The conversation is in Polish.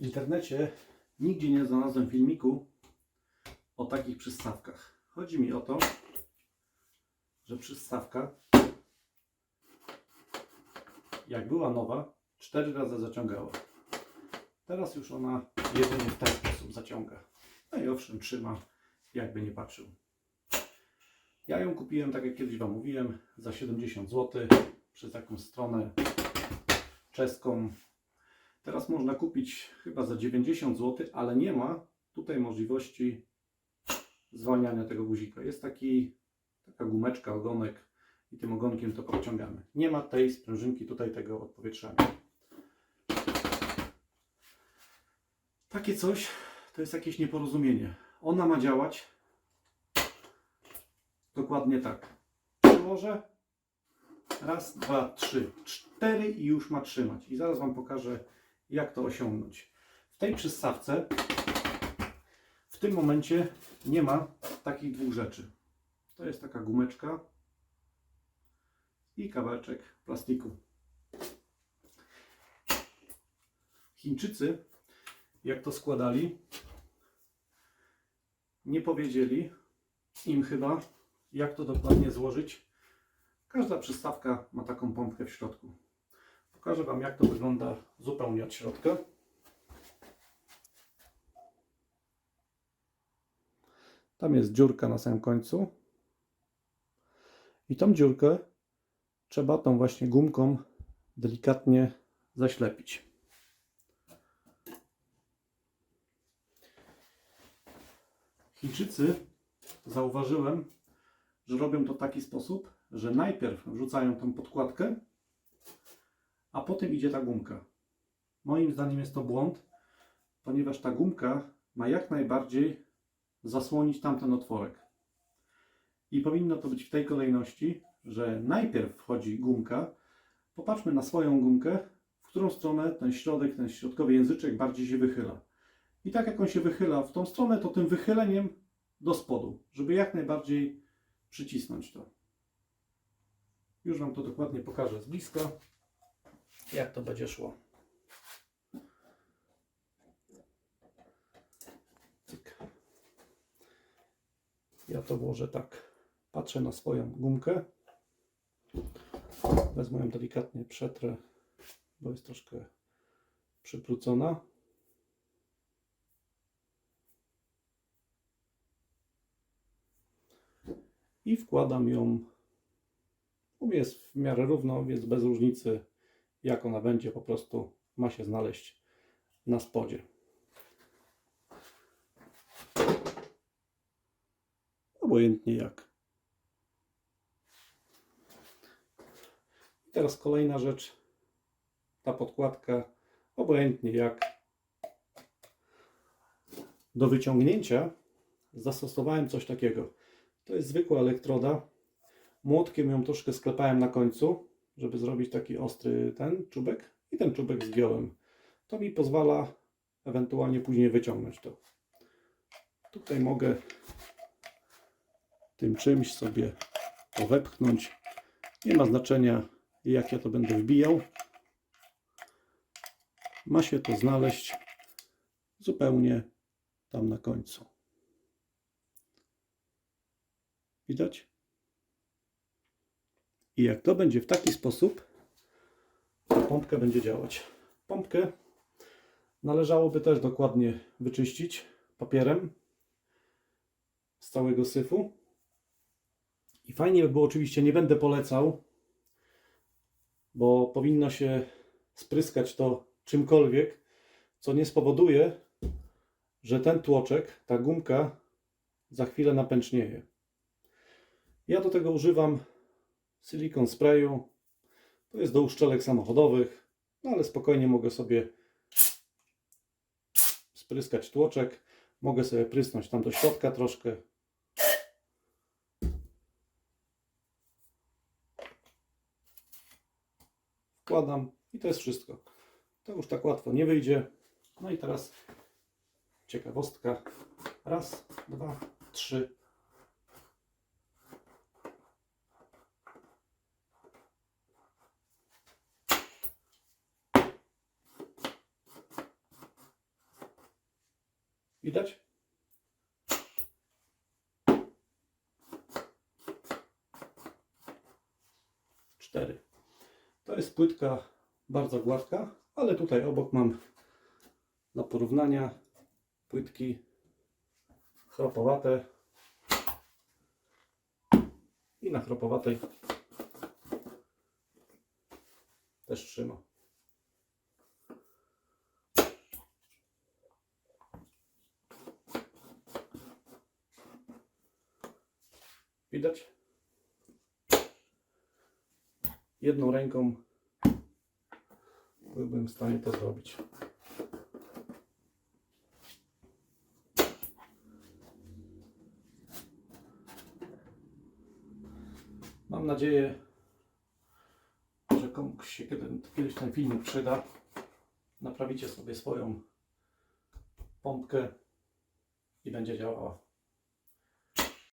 W internecie nigdzie nie znalazłem filmiku o takich przystawkach. Chodzi mi o to, że przystawka, jak była nowa, cztery razy zaciągała. Teraz już ona jedynie w ten sposób zaciąga. No i owszem, trzyma, jakby nie patrzył. Ja ją kupiłem, tak jak kiedyś Wam mówiłem, za 70 zł przez jakąś stronę czeską. Teraz można kupić chyba za 90 zł, ale nie ma tutaj możliwości zwalniania tego guzika. Jest taki, taka gumeczka, ogonek i tym ogonkiem to podciągamy. Nie ma tej sprężynki tutaj tego odpowietrzania. Takie coś to jest jakieś nieporozumienie. Ona ma działać dokładnie tak. Przełożę. Raz, dwa, trzy. Cztery i już ma trzymać. I zaraz Wam pokażę, jak to osiągnąć. W tej przystawce w tym momencie nie ma takich dwóch rzeczy. To jest taka gumeczka i kawałeczek plastiku. Chińczycy, jak to składali, nie powiedzieli im chyba, jak to dokładnie złożyć. Każda przystawka ma taką pompkę w środku. Pokażę Wam, jak to wygląda zupełnie od środka. Tam jest dziurka na samym końcu. I tą dziurkę trzeba tą właśnie gumką delikatnie zaślepić. Chińczycy zauważyłem, że robią to w taki sposób, że najpierw wrzucają tą podkładkę, a potem idzie ta gumka. Moim zdaniem jest to błąd, ponieważ ta gumka ma jak najbardziej zasłonić tamten otworek. I powinno to być w tej kolejności, że najpierw wchodzi gumka. Popatrzmy na swoją gumkę, w którą stronę ten środek, ten środkowy języczek bardziej się wychyla. I tak jak on się wychyla w tą stronę, to tym wychyleniem do spodu, żeby jak najbardziej przycisnąć to. Już Wam to dokładnie pokażę z bliska, jak to będzie szło. Ja to włożę tak. Patrzę na swoją gumkę. Wezmę ją delikatnie, przetrę, bo jest troszkę przyprucona. I wkładam ją. U mnie jest w miarę równo, więc bez różnicy jak ona będzie, po prostu ma się znaleźć na spodzie. Obojętnie jak. I teraz kolejna rzecz. Ta podkładka, obojętnie jak. Do wyciągnięcia zastosowałem coś takiego. To jest zwykła elektroda. Młotkiem ją troszkę sklepałem na końcu, żeby zrobić taki ostry ten czubek i ten czubek zgiąłem. To mi pozwala ewentualnie później wyciągnąć to. Tutaj mogę tym czymś sobie to wepchnąć. Nie ma znaczenia jak ja to będę wbijał. Ma się to znaleźć zupełnie tam na końcu. Widać? I jak to będzie w taki sposób, to pompka będzie działać. Pompkę należałoby też dokładnie wyczyścić papierem z całego syfu. I fajnie by było, oczywiście nie będę polecał, bo powinno się spryskać to czymkolwiek, co nie spowoduje, że ten tłoczek, ta gumka za chwilę napęcznieje. Ja do tego używam silikon sprayu. To jest do uszczelek samochodowych, no ale spokojnie mogę sobie spryskać tłoczek. Mogę sobie prysnąć tam do środka troszkę. Wkładam i to jest wszystko. To już tak łatwo nie wyjdzie. No i teraz ciekawostka. Raz, dwa, trzy, Widać? Cztery. To jest płytka bardzo gładka, ale tutaj obok mam dla porównania płytki chropowate i na chropowatej też trzyma. Widać? Jedną ręką byłbym w stanie to zrobić. Mam nadzieję, że komuś się kiedy- kiedyś ten filmik przyda. Naprawicie sobie swoją pompkę i będzie działała.